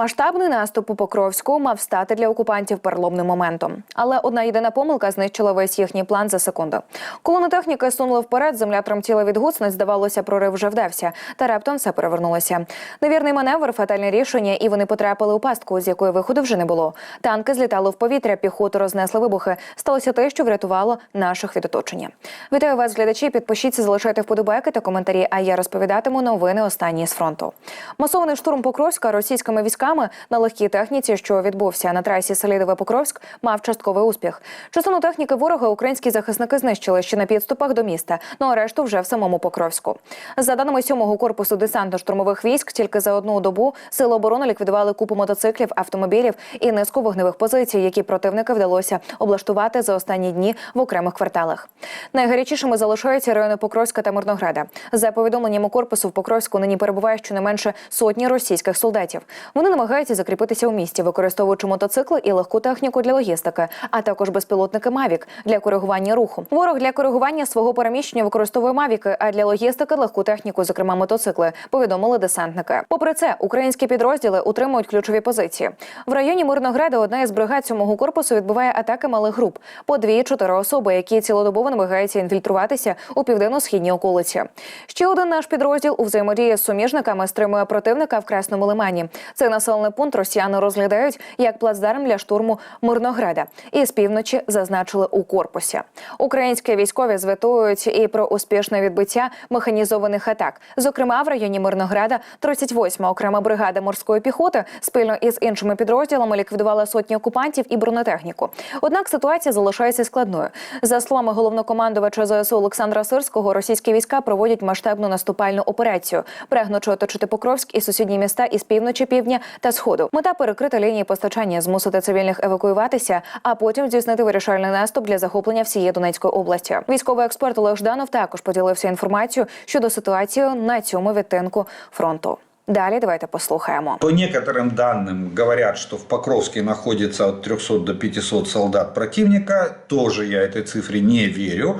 Масштабний наступ у Покровську мав стати для окупантів переломним моментом. Але одна єдина помилка знищила весь їхній план за секунду. Колони техніки сунули вперед, земля тремтіла від гусениць, здавалося, прорив вже вдався. Та раптом все перевернулося. Невірний маневр, фатальне рішення, і вони потрапили у пастку, з якої виходу вже не було. Танки злітали в повітря, піхоту рознесли вибухи. Сталося те, що врятувало наших від оточення. Вітаю вас, глядачі. Підпишіться, залишайте вподобайки та коментарі. А я розповідатиму новини останні з фронту. Масований штурм Покровська російськими військами на легкій техніці, що відбувся на трасі Селідове Покровськ, мав частковий успіх. Частину техніки ворога українські захисники знищили ще на підступах до міста. Ну а решту вже в самому Покровську. За даними сьомого корпусу десантно-штурмових військ, тільки за одну добу сили оборони ліквідували купу мотоциклів, автомобілів і низку вогневих позицій, які противника вдалося облаштувати за останні дні в окремих кварталах. Найгарячішими залишаються райони Покровська та Мирнограда. За повідомленнями корпусу в Покровську нині перебуває щонайменше сотні російських солдатів. Вони намагаються закріпитися у місті, використовуючи мотоцикли і легку техніку для логістики, а також безпілотники Мавік для коригування руху. Ворог для коригування свого переміщення використовує Мавіки, а для логістики легку техніку, зокрема мотоцикли, повідомили десантники. Попри це, українські підрозділи утримують ключові позиції. В районі Мирнограда одна із бригад сьомого корпусу відбиває атаки малих груп по дві-чотири особи, які цілодобово намагаються інфільтруватися у південно-східній околиці. Ще один наш підрозділ у взаємодії з суміжниками стримує противника в Красному лимані. Цей населений пункт росіяни розглядають як плацдарм для штурму Мирнограда. І з півночі зазначили у корпусі. Українські військові звітують і про успішне відбиття механізованих атак. Зокрема, в районі Мирнограда 38-ма окрема бригада морської піхоти спільно із іншими підрозділами ліквідувала сотні окупантів і бронетехніку. Однак ситуація залишається складною. За словами головнокомандувача ЗСУ Олександра Сирського, російські війська проводять масштабну наступальну операцію, прагнучи оточити Покровськ і сусідні міста із півночі, півдня та сходу. Мета перекрити лінії постачання, змусити цивільних евакуюватися, а потім здійснити вирішальний наступ для захоплення всієї Донецької області. Військовий експерт Олег Жданов також поділився інформацією щодо ситуації на цьому відтинку фронту. Далі давайте послухаємо. По некоторым данным говорят, что в Покровске находится от 300 до 500 солдат противника. Тоже я этой цифре не верю.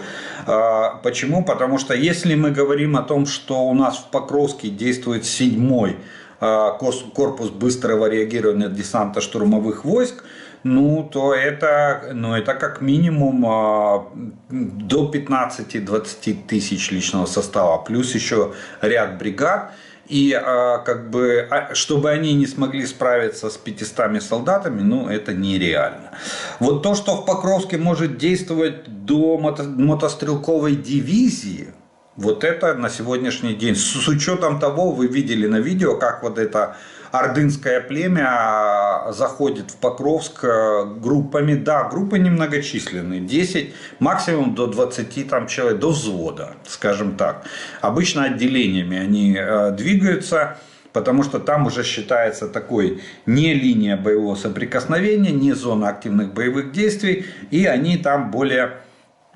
А, Почему? Потому что если мы говорим о том, что у нас в Покровске действует седьмой а, кос- корпус быстрого реагирования десанта штурмовых войск, ну, то это, ну, это как минимум а, до 15-20 тысяч личного состава, плюс еще ряд бригад. И а, как бы, а, чтобы они не смогли справиться с 500 солдатами, ну, это нереально. Вот то, что в Покровске может действовать до мото- мотострелковой дивизии, вот это на сегодняшний день. С, с учетом того, вы видели на видео, как вот это ордынское племя а, заходит в Покровск э, группами. Да, группы немногочисленные. 10, максимум до 20 там, человек, до взвода, скажем так. Обычно отделениями они э, двигаются. Потому что там уже считается такой не линия боевого соприкосновения, не зона активных боевых действий. И они там более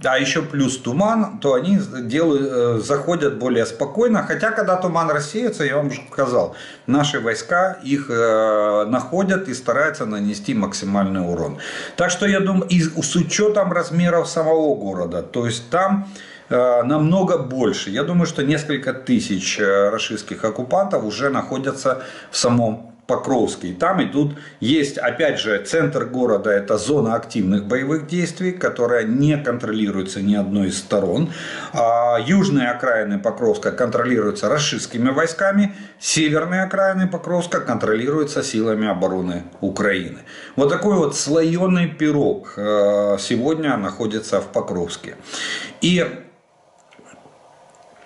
а еще плюс туман, то они делают, э, заходят более спокойно. Хотя, когда туман рассеется, я вам уже сказал, наши войска их э, находят и стараются нанести максимальный урон. Так что я думаю, и с учетом размеров самого города, то есть там э, намного больше. Я думаю, что несколько тысяч российских оккупантов уже находятся в самом Покровске. И там идут, есть опять же центр города, это зона активных боевых действий, которая не контролируется ни одной из сторон. А южные окраины Покровска контролируются российскими войсками, северные окраины Покровска контролируются силами обороны Украины. Вот такой вот слоеный пирог э, сегодня находится в Покровске. И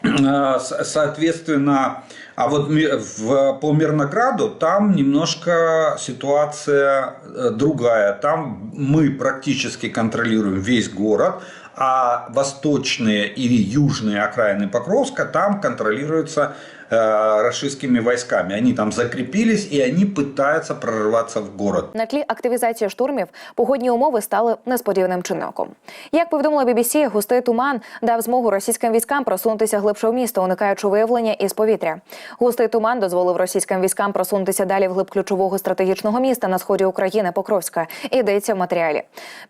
Э, соответственно, а вот в, по Мирнограду там немножко ситуация э, другая. Там мы практически контролируем весь город, а восточные или южные окраины Покровска там контролируются российскими войсками. Они там закрепились и они пытаются прорываться в город. На тлі активізації штурмів погодні умови стали несподіваним чинником. Як повідомила BBC, густий туман дав змогу російським військам просунутися глибше в місто, уникаючи виявлення із повітря. Густий туман дозволив російським військам просунутися далі вглиб ключового стратегічного міста на сході України Покровська. Йдеться в матеріалі.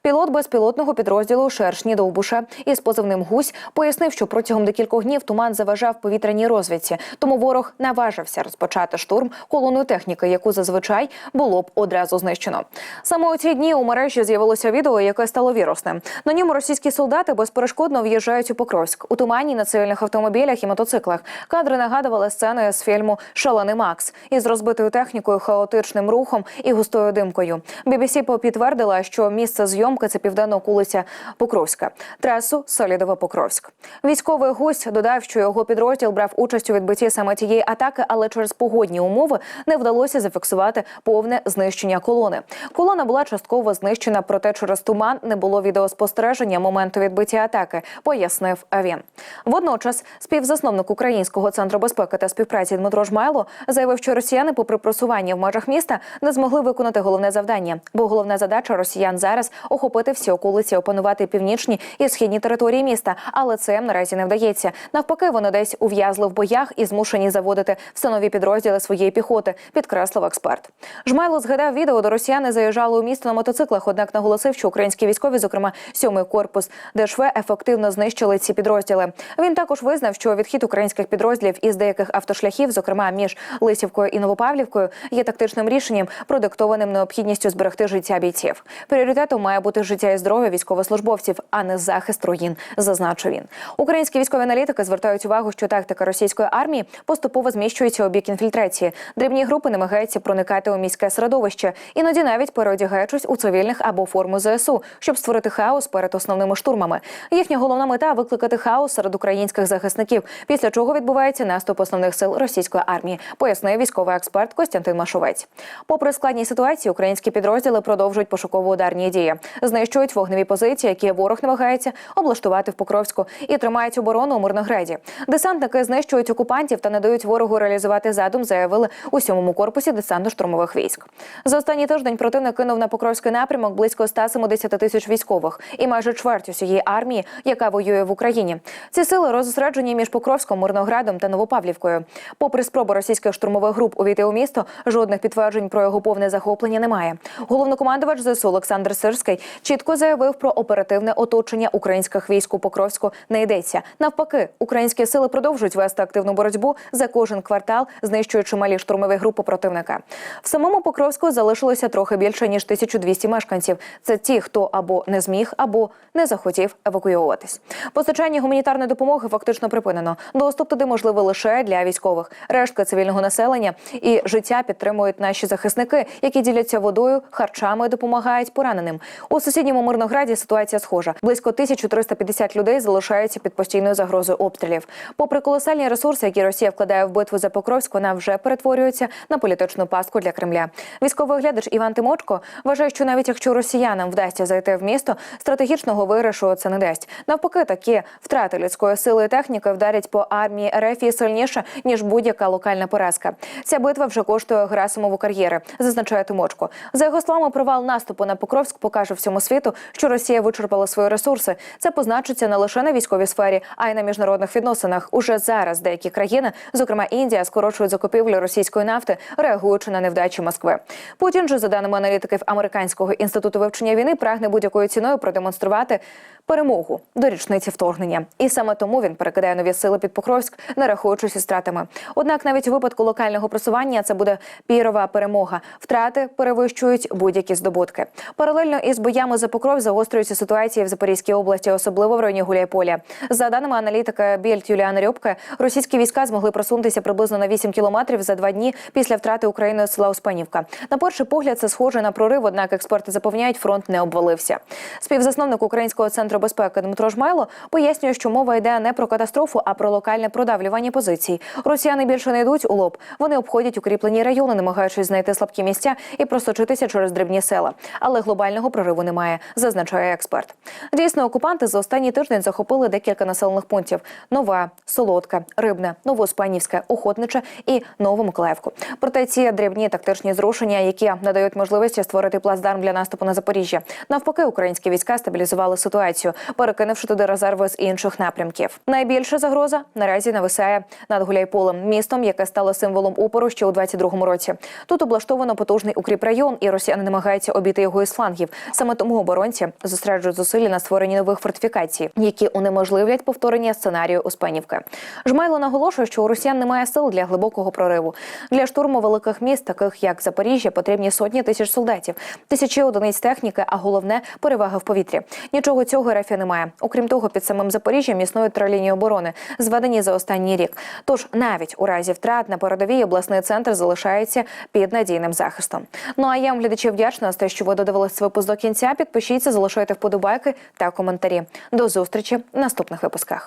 Пілот безпілотного підрозділу Шершні Довбуша із позивним Гусь пояснив, що протягом декількох днів туман заважав повітряній розвідці, тому ворог наважився розпочати штурм колоною техніки, яку зазвичай було б одразу знищено. Саме у ці дні у мережі з'явилося відео, яке стало вірусним. На ньому російські солдати безперешкодно в'їжджають у Покровськ у тумані на цивільних автомобілях і мотоциклах. Кадри нагадували сцени з фільму Шалений Макс із розбитою технікою, хаотичним рухом і густою димкою. BBC підтвердила, що місце зйомки це південна околиця Покровська, трасу Солідове Покровськ. Військовий гусь додав, що його підрозділ брав участь у відбитті саме тієї атаки, але через погодні умови не вдалося зафіксувати повне знищення колони. Колона була частково знищена, проте через туман не було відеоспостереження моменту відбиття атаки, пояснив він. Водночас, співзасновник Українського центру безпеки та співпраці Дмитро Жмайло заявив, що росіяни, попри просування в межах міста, не змогли виконати головне завдання, бо головна задача росіян зараз охопити всі околиці, опанувати північні і східні території міста. Але це їм наразі не вдається. Навпаки, вони десь ув'язли в боях і змушені заводити все нові підрозділи своєї піхоти, підкреслив експерт. Жмайло згадав відео, де росіяни заїжджали у місто на мотоциклах. Однак наголосив, що українські військові, зокрема сьомий корпус ДШВ, ефективно знищили ці підрозділи. Він також визнав, що відхід українських підрозділів із деяких автошляхів, зокрема між Лисівкою і Новопавлівкою, є тактичним рішенням, продиктованим необхідністю зберегти життя бійців. Пріоритетом має бути життя і здоров'я військовослужбовців, а не захист руїн, зазначив він. Українські військові аналітики звертають увагу, що тактика російської армії поступово зміщується у бік інфільтрації. Дрібні групи намагаються проникати у міське середовище, іноді навіть переодягаючись у цивільних або форму ЗСУ, щоб створити хаос перед основними штурмами. Їхня головна мета викликати хаос серед українських захисників, після чого відбувається наступ основних сил російської армії, пояснив військовий експерт Костянтин Машовець. Попри складні ситуації, українські підрозділи продовжують пошуково-ударні дії, знищують вогневі позиції, які ворог намагається облаштувати в Покровську, і тримають оборону у Мирнограді. Десантники знищують окупантів та не дають ворогу реалізувати задум, заявили у сьомому корпусі десантно-штурмових військ. За останній тиждень противник кинув на Покровський напрямок близько 170 тисяч військових і майже чверть усієї армії, яка воює в Україні. Ці сили розосереджені між Покровськом, Мирноградом та Новопавлівкою. Попри спроби російських штурмових груп увійти у місто, жодних підтверджень про його повне захоплення немає. Головнокомандувач ЗСУ Олександр Сирський чітко заявив про оперативне оточення українських військ у Покровську не йдеться. Навпаки, українські сили продовжують вести активну боротьбу за кожен квартал, знищуючи малі штурмові групи противника. В самому Покровську залишилося трохи більше ніж 1200 мешканців. Це ті, хто або не зміг, або не захотів евакуюватись. Постачання гуманітарної допомоги фактично припинено. Доступ туди можливий лише для військових. Рештка цивільного населення і життя підтримують наші захисники, які діляться водою, харчами допомагають пораненим. У сусідньому Мирнограді ситуація схожа. Близько 1350 людей залишаються під постійною загрозою обстрілів. Попри колосальні ресурси, які Росія вкладає в битву за Покровськ, вона вже перетворюється на політичну пастку для Кремля. Військовий оглядач Іван Тимочко вважає, що навіть якщо росіянам вдасться зайти в місто, стратегічного виграшу це не дасть. Навпаки, такі втрати людської сили і техніки вдарять по армії РФ і сильніше ніж будь-яка локальна поразка. Ця битва вже коштує Герасимову кар'єри, зазначає Тимочко. За його словами, провал наступу на Покровськ покаже всьому світу, що Росія вичерпала свої ресурси. Це позначиться не лише на військовій сфері, а й на міжнародних відносинах. Уже зараз деякі країни, зокрема Індія, скорочують закупівлю російської нафти, реагуючи на невдачі Москви. Путін же, за даними аналітиків американського інституту вивчення війни, прагне будь-якою ціною продемонструвати перемогу до річниці вторгнення. І саме тому він перекидає нові сили під Покровськ, не рахуючись із втратами. Однак, навіть у випадку локального просування це буде пірова перемога. Втрати перевищують будь-які здобутки. Паралельно із боями за покров загострюються ситуації в Запорізькій області, особливо в районі Гуляйполя. За даними аналітика Більд Юліана Рьобка, російські війська змогли просунутися приблизно на 8 кілометрів за два дні після втрати Україною села Успенівка. На перший погляд це схоже на прорив, однак експерти запевняють, фронт не обвалився. Співзасновник Українського центру безпеки Дмитро Жмайло пояснює, що мова йде не про катастрофу, а про локальне продавлювання позицій. Росіяни більше не йдуть у лоб. Вони обходять укріплені райони, намагаючись знайти слабкі місця і просочитися через дрібні села. Але глобального прориву немає, зазначає експерт. Дійсно, окупанти за останній тиждень захопили декілька населених пунктів: Нова, Солодка, Рибне, Новоспанівське, Охотниче і Новомиколаївку. Проте ці дрібні тактичні зрушення, які надають можливість створити плацдарм для наступу на Запоріжжя. Навпаки, українські війська стабілізували ситуацію, перекинувши туди резерви з інших напрямків. Найбільша загроза наразі нависає над Гуляйполем, містом, яке стало символом опору ще у 22-му році. Тут облаштовано потужний укріп район, і росіяни намагаються обійти його із флангів. Саме тому оборонці зосереджують зусилля на створенні нових фортифікацій, які унеможливлять повторення сценарію Успенівки. Жмайло наголошує, що що у росіян немає сил для глибокого прориву. Для штурму великих міст, таких як Запоріжжя, потрібні сотні тисяч солдатів, тисячі одиниць техніки, а головне переваги в повітрі. Нічого цього РФ немає. Окрім того, під самим Запоріжжям існують три лінії оборони, зведені за останній рік. Тож навіть у разі втрат на передовій обласний центр залишається під надійним захистом. Ну а я вам глядачі вдячна за те, що ви додивились випуск до кінця. Підпишіться, залишайте вподобайки та коментарі. До зустрічі в наступних випусках.